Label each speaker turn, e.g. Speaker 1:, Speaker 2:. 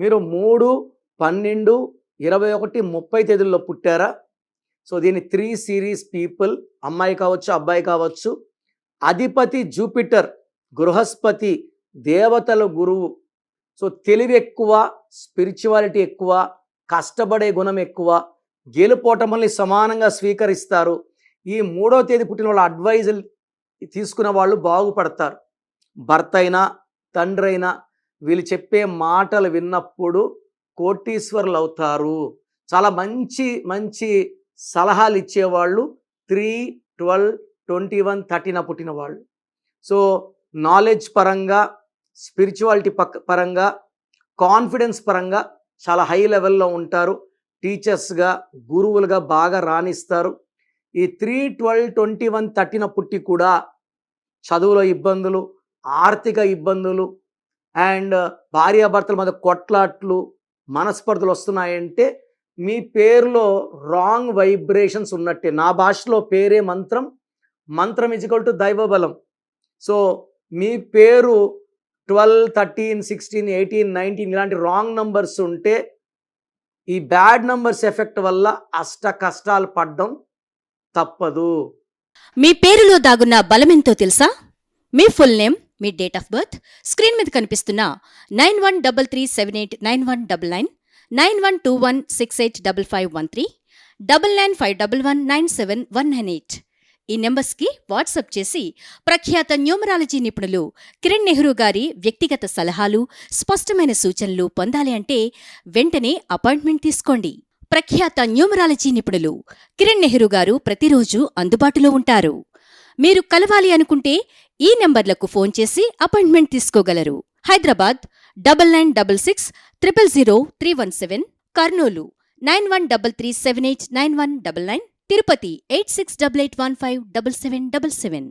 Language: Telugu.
Speaker 1: మీరు మూడు పన్నెండు ఇరవై ఒకటి ముప్పై తేదీల్లో పుట్టారా? సో దీని త్రీ సిరీస్ పీపుల్ అమ్మాయి కావచ్చు అబ్బాయి కావచ్చు. అధిపతి జూపిటర్ గృహస్పతి దేవతల గురువు. సో తెలివి ఎక్కువ స్పిరిచువాలిటీ ఎక్కువ కష్టపడే గుణం ఎక్కువ. గెలుపోటముల్ని సమానంగా స్వీకరిస్తారు. ఈ మూడో తేదీ పుట్టిన వాళ్ళ అడ్వైజులు తీసుకున్న వాళ్ళు బాగుపడతారు. భర్త అయినా తండ్రి అయినా వీళ్ళు చెప్పే మాటలు విన్నప్పుడు కోటీశ్వరులు అవుతారు చాలా మంచి మంచి సలహాలు ఇచ్చేవాళ్ళు three twelve twenty one thirteen పుట్టిన వాళ్ళు. సో నాలెడ్జ్ పరంగా స్పిరిచువాలిటీ పక్క పరంగా కాన్ఫిడెన్స్ పరంగా చాలా హై లెవెల్లో ఉంటారు. టీచర్స్గా గురువులుగా బాగా రాణిస్తారు. ఈ three twelve twenty one thirteen పుట్టి కూడా చదువులో ఇబ్బందులు ఆర్థిక ఇబ్బందులు అండ్ భార్యాభర్తల మధ్య కొట్లాట్లు మనస్పర్ధలు వస్తున్నాయంటే మీ పేరులో రాంగ్ వైబ్రేషన్స్ ఉన్నట్టే. నా భాషలో పేరే మంత్రం. మంత్రం ఇజికల్ టు దైవబలం. సో మీ పేరు twelve thirteen sixteen eighteen nineteen ఇలాంటి రాంగ్ నంబర్స్ ఉంటే ఈ బ్యాడ్ నంబర్స్ ఎఫెక్ట్ వల్ల అష్ట కష్టాలు పడడం తప్పదు.
Speaker 2: మీ పేరులో దాగున్న బలమెంతో తెలుసా? మీ ఫుల్ నేమ్ మీ డేట్ ఆఫ్ బర్త్ స్క్రీన్ మీద కనిపిస్తున్న nine one double three seven eight nine one double nine nine one two one six eight double five one three double nine five double one nine seven one nine eight. ఈ నెంబర్స్కి వాట్సప్ చేసి ప్రఖ్యాత న్యూమరాలజీ నిపుణులు కిరణ్ నెహ్రూ గారి వ్యక్తిగత సలహాలు స్పష్టమైన సూచనలు పొందాలి అంటే వెంటనే అపాయింట్మెంట్ తీసుకోండి. ప్రఖ్యాత న్యూమరాలజీ నిపుణులు కిరణ్ నెహ్రూ గారు ప్రతిరోజు అందుబాటులో ఉంటారు. మీరు కలవాలి అనుకుంటే ఈ నెంబర్లకు ఫోన్ చేసి appointment తీసుకోగలరు. Hyderabad double nine double six triple zero three one seven Kurnool nine one double three seven eight nine one double nine Tirupati eight six double eight one five double seven double seven.